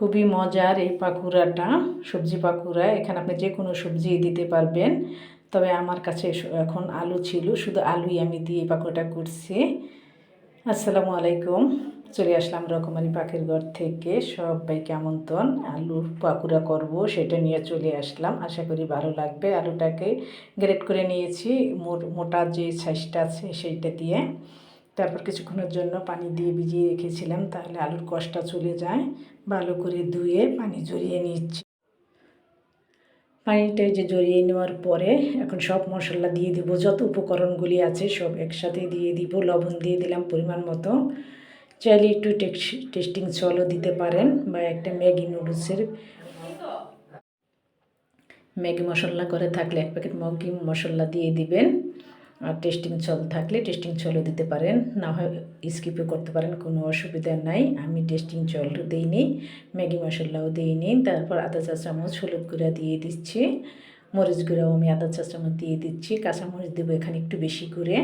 খুবই মজার এই পাকুড়াটা, সবজি পাকুড়া। এখানে আপনি যে কোনো সবজি দিতে পারবেন। তবে আমার কাছে এখন আলু ছিল, শুধু আলুই আমি দিয়ে পাকুড়াটা করছি। আসসালামু আলাইকুম। চলে আসলাম রকমারি পাখির ঘর থেকে। সবাইকে আমন্ত্রণ আলুর পাকুড়া করব, সেটা নিয়ে চলে আসলাম। আশা করি ভালো লাগবে। আলুটাকে গ্রেট করে নিয়েছি। মোটা যে সাইজটা আছে সেইটা দিয়ে। তারপর কিছুক্ষণের জন্য পানি দিয়ে ভিজিয়ে রেখেছিলাম, তাহলে আলুর কষটা চলে যায়। ভালো করে ধুয়ে পানি জড়িয়ে নিচ্ছি। পানিটা যে জড়িয়ে নেওয়ার পরে এখন সব মশলা দিয়ে দিব। যত উপকরণগুলি আছে সব একসাথে দিয়ে দিব। লবণ দিয়ে দিলাম পরিমাণ মতো। চাইলে একটু টেস্টিং সলও দিতে পারেন বা একটা ম্যাগি নুডলসের ম্যাগি মশলা করে থাকলে এক প্যাকেট ম্যাগি মশলা দিয়ে দিবেন। টেস্টিং ছল থাকলে টেস্টিং ছলও দিতে পারেন। না হয় স্কিপও করতে পারেন, কোনো অসুবিধা নাই। আমি টেস্টিং ছলও দিইনি, ম্যাগি মশলাও দিইনি। তারপর আদা চা চামচ হলুদ গুঁড়া দিয়ে দিচ্ছি। মরিচ গুঁড়াও আমি আদা চা চামচ দিয়ে দিচ্ছি। কাঁচামরিচ দেবো এখানে একটু বেশি করে।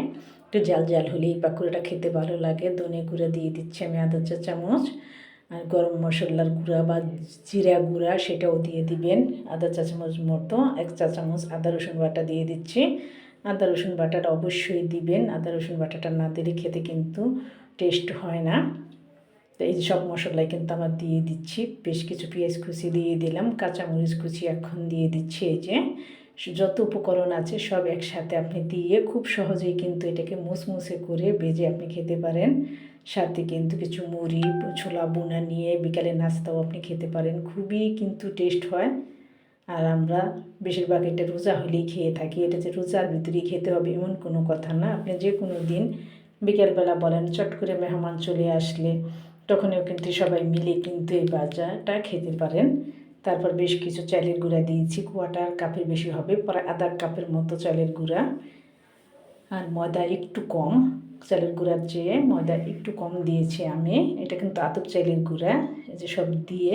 একটু জাল জাল হলে এই পাকুড়াটা খেতে ভালো লাগে। ধনে গুঁড়া দিয়ে দিচ্ছি আমি আদা চা চামচ। আর গরম মশলার গুঁড়া বা জিরা গুঁড়া সেটাও দিয়ে দিবেন। আদা চা চামচ মতো এক চা চামচ আদা রসুন বাটা দিয়ে দিচ্ছি। আদা, রসুন বাটাটা অবশ্যই দিবেন। আদা, রসুন বাটাটা না দিলে খেতে কিন্তু টেস্ট হয় না। তো এই সব মশলাই কিন্তু আমার দিয়ে দিচ্ছি। বেশ কিছু পেঁয়াজ কুচি দিয়ে দিলাম, কাঁচামরিচ কুচি এখন দিয়ে দিচ্ছি এই যে। যত উপকরণ আছে সব একসাথে আপনি দিয়ে খুব সহজেই কিন্তু এটাকে মুসমুসে করে বেজে আপনি খেতে পারেন। সাথে কিন্তু কিছু মুড়ি, ছোলা বোনা নিয়ে বিকালে নাস্তাও আপনি খেতে পারেন। খুবই কিন্তু টেস্ট হয়। আর আমরা বেশিরভাগ এটা রোজা হলেই খেয়ে থাকি, এটা যে রোজার ভিতরেই খেতে হবে এমন কোনো কথা না। আপনি যে কোনো দিন বিকেলবেলা বলেন, চট করে মেহমান চলে আসলে তখনও কিন্তু সবাই মিলে কিন্তু এই বাজাটা খেতে পারেন। তারপর বেশ কিছু চালের গুঁড়া দিয়েছি, কোয়াটার কাপের বেশি হবে, পরে আধা কাপের মতো চালের গুঁড়া। আর ময়দা একটু কম, চালের গুঁড়ার চেয়ে ময়দা একটু কম দিয়েছি আমি। এটা কিন্তু আতপ চালের গুঁড়া, এই যে সব দিয়ে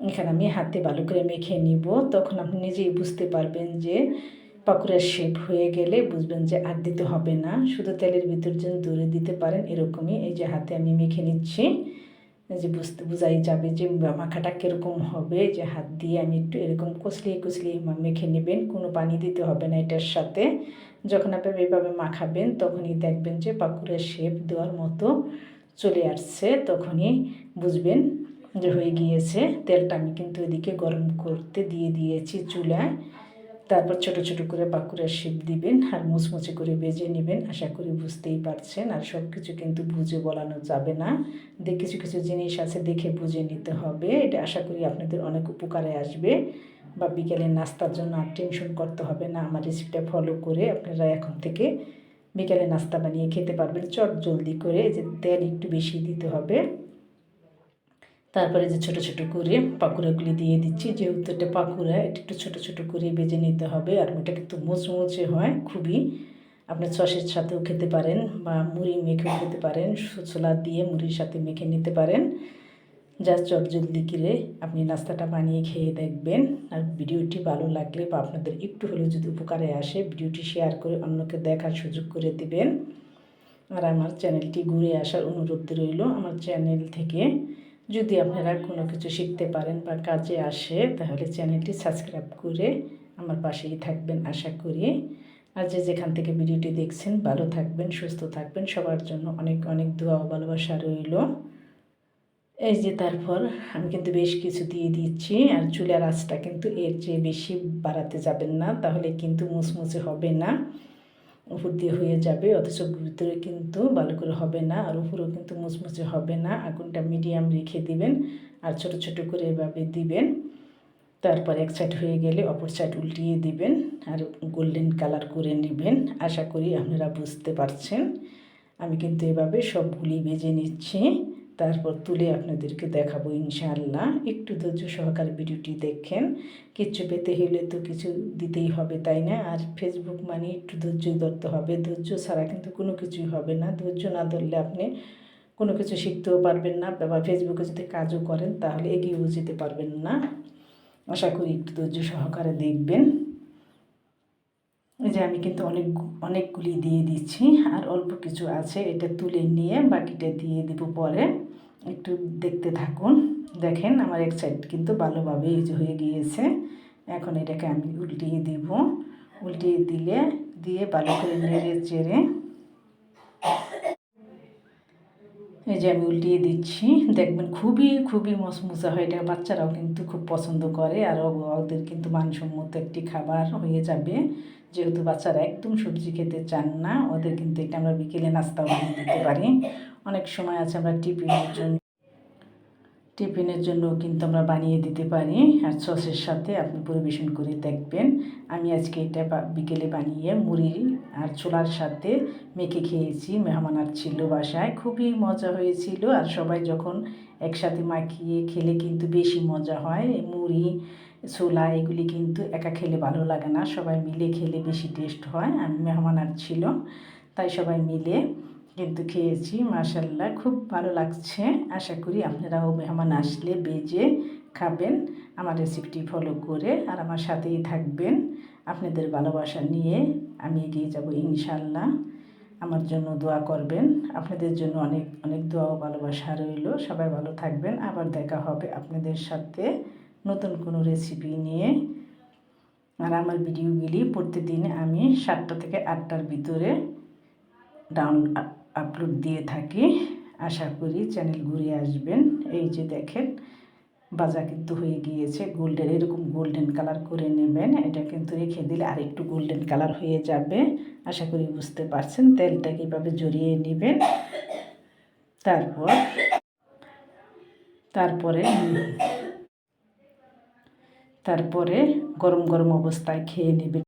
এখানে আমি হাতে ভালো করে মেখে নিব। তখন আপনি নিজেই বুঝতে পারবেন যে পাকুড়ার শেপ হয়ে গেলে বুঝবেন যে আর দিতে হবে না। শুধু তেলের ভিতর যেন দূরে দিতে পারেন এরকমই। এই যে হাতে আমি মেখে নিচ্ছি। যে বুঝতে, বোঝাই যাবে যে মাখাটা কীরকম হবে। যে হাত দিয়ে আমি একটু এরকম কষলিয়ে মা- মেখে নেবেন। কোনো পানি দিতে হবে না এটার সাথে। যখন আপনি এইভাবে মাখাবেন, তখনই দেখবেন যে পাকুড়ের শেপ দেওয়ার মতো চলে আসছে। তখনই বুঝবেন যে হয়ে গিয়েছে, তেলটা আমি কিন্তু এদিকে গরম করতে দিয়ে দিয়েছি চুলায়। তারপর ছোট ছোট করে পাকুড়ার শেপ দিবেন আর মুচমুচে করে বেজে নেবেন। আশা করি বুঝতেই পারছেন আর সব কিছু কিন্তু বুঝে বলানো যাবে না। কিছু কিছু জিনিস আছে দেখে বুঝে নিতে হবে। এটা আশা করি আপনাদের অনেক উপকারে আসবে। বা বিকেলে নাস্তার জন্য আর টেনশন করতে হবে না। আমার রেসিপিটা ফলো করে আপনারা এখন থেকে বিকেলে নাস্তা বানিয়ে খেতে পারবেন। চট জলদি করে যে তেল একটু বেশি দিতে হবে। তারপরে যে ছোট ছোট করে পাকুড়াগুলি দিয়ে দিচ্ছি যেহেতু এটা পাকুড়া, এটা একটু ছোটো ছোটো করে বেজে নিতে হবে আর এটা কিন্তু মুচমুচে হয় খুবই। আপনি সসের সাথেও খেতে পারেন বা মুড়ি মেখেও খেতে পারেন ছোলা দিয়ে মুড়ির সাথে মেখে নিতে পারেন। যা চট জলদি করে আপনি নাস্তাটা বানিয়ে খেয়ে দেখবেন। আর ভিডিওটি ভালো লাগলে বা আপনাদের একটু হলেও যদি উপকারে আসে, ভিডিওটি শেয়ার করে অন্যকে দেখার সুযোগ করে দিবেন। আর আমার চ্যানেলটি ঘুরে আসার অনুরোধ রইল, আমার চ্যানেল থেকে যদি আপনারা কোনো কিছু শিখতে পারেন বা কাজে আসে, তাহলে চ্যানেলটি সাবস্ক্রাইব করে আমার পাশেই থাকবেন আশা করি। আর যে যেখান থেকে ভিডিওটি দেখছেন, ভালো থাকবেন, সুস্থ থাকবেন। সবার জন্য অনেক অনেক দোয়া ও ভালোবাসা রইল। এই যে তারপর আমি কিন্তু বেশ কিছু দিয়ে দিচ্ছি, আর চুলার আঁচটা কিন্তু এর চেয়ে বেশি বাড়াতে যাবেন না, তাহলে কিন্তু মুচমুচে হবে না। উপর দিয়ে হয়ে যাবে, অথচ ভিতরে কিন্তু ভালো করে হবে না, আর উপরেও কিন্তু মুচমুচে হবে না। আগুনটা মিডিয়াম রেখে দিবেন, আর ছোট ছোট করে এভাবে দিবেন। তারপর এক সাইড হয়ে গেলে অপর সাইড উল্টিয়ে দিবেন, আর গোল্ডেন কালার করে নেবেন। আশা করি আপনারা বুঝতে পারছেন। আমি কিন্তু এভাবে সবগুলি বেজে নিচ্ছি। তারপর তুলে আপনাদেরকে দেখাবো ইনশাআল্লাহ। একটু ধৈর্য সহকারে ভিডিওটি দেখেন। কিচ্ছু পেতে হলে তো কিছু দিতেই হবে, তাই না? আর ফেসবুক মানে একটু ধৈর্য ধরতে হবে। ধৈর্য ছাড়া কিন্তু কোনো কিছুই হবে না। ধৈর্য না ধরলে আপনি কোনো কিছু শিখতেও পারবেন না বা ফেসবুকে যদি কাজও করেন তাহলে এগিয়েও যেতে পারবেন না। আশা করি একটু ধৈর্য সহকারে দেখবেন। যে আমি কিন্তু অনেক, অনেকগুলি দিয়ে দিচ্ছি। আর অল্প কিছু আছে, এটা তুলে নিয়ে বাকিটা দিয়ে দিব পরে। একটু দেখতে থাকুন। দেখেন আমার এক সাইড কিন্তু ভালোভাবে ইউজ হয়ে গিয়েছে। এখন এটাকে আমি উল্টিয়ে দিব। উল্টিয়ে দিলে, দিয়ে ভালো করে নেড়ে চেড়ে এই যে আমি উল্টিয়ে দিচ্ছি, দেখবেন খুবই খুবই মশমুসা হয়। এটা বাচ্চারাও কিন্তু খুব পছন্দ করে, আর ওদের কিন্তু মানসম্মত একটি খাবার হয়ে যাবে। যেহেতু বাচ্চারা একদম সবজি খেতে চান না, ওদের কিন্তু এটা আমরা বিকেলে নাস্তাও দিতে পারি। অনেক সময় আছে আমরা টিফিনের জন্য টিফিনের জন্য কিন্তু আমরা বানিয়ে দিতে পারি। আর সসের সাথে আপনি পরিবেশন করে দেখবেন। আমি আজকে এটা বিকেলে বানিয়ে মুড়ি আর ছোলার সাথে মেখে খেয়েছি। মেহমান আর ছিল বাসায়। খুবই মজা হয়েছিল। আর সবাই যখন একসাথে মাখিয়ে খেলে কিন্তু বেশি মজা হয়। মুড়ি, ছোলা এগুলি কিন্তু একা খেলে ভালো লাগে না। সবাই মিলে খেলে বেশি টেস্ট হয়। আমি, মেহমান আর ছিল, তাই সবাই মিলে কিন্তু খেয়েছি মাশাল্লাহ খুব ভালো লাগছে। আশা করি আপনারাও মেহমান আসলে বেজে খাবেন। আমার রেসিপিটি ফলো করে আর আমার সাথেই থাকবেন। আপনাদের ভালোবাসা নিয়ে আমি এগিয়ে যাব ইনশাল্লাহ আমার জন্য দোয়া করবেন। আপনাদের জন্য অনেক অনেক দোয়া ও ভালোবাসা রইল। সবাই ভালো থাকবেন। আবার দেখা হবে আপনাদের সাথে নতুন কোনো রেসিপি নিয়ে। আর আমার ভিডিওগুলি প্রতিদিন আমি সাতটা থেকে আটটার ভিতরে ডাউন আপলোড দিয়ে থাকি। আশা করি চ্যানেল ঘুরে আসবেন। এই যে দেখেন বাজা কিন্তু হয়ে গিয়েছে। গোল্ডেন এরকম গোল্ডেন কালার করে নেবেন। এটা কিন্তু রেখে দিলে আর একটু গোল্ডেন কালার হয়ে যাবে। আশা করি বুঝতে পারছেন। তেলটা কীভাবে জড়িয়ে নেবেন। তারপর, তারপরে তারপরে গরম গরম অবস্থায় খেয়ে নেবেন।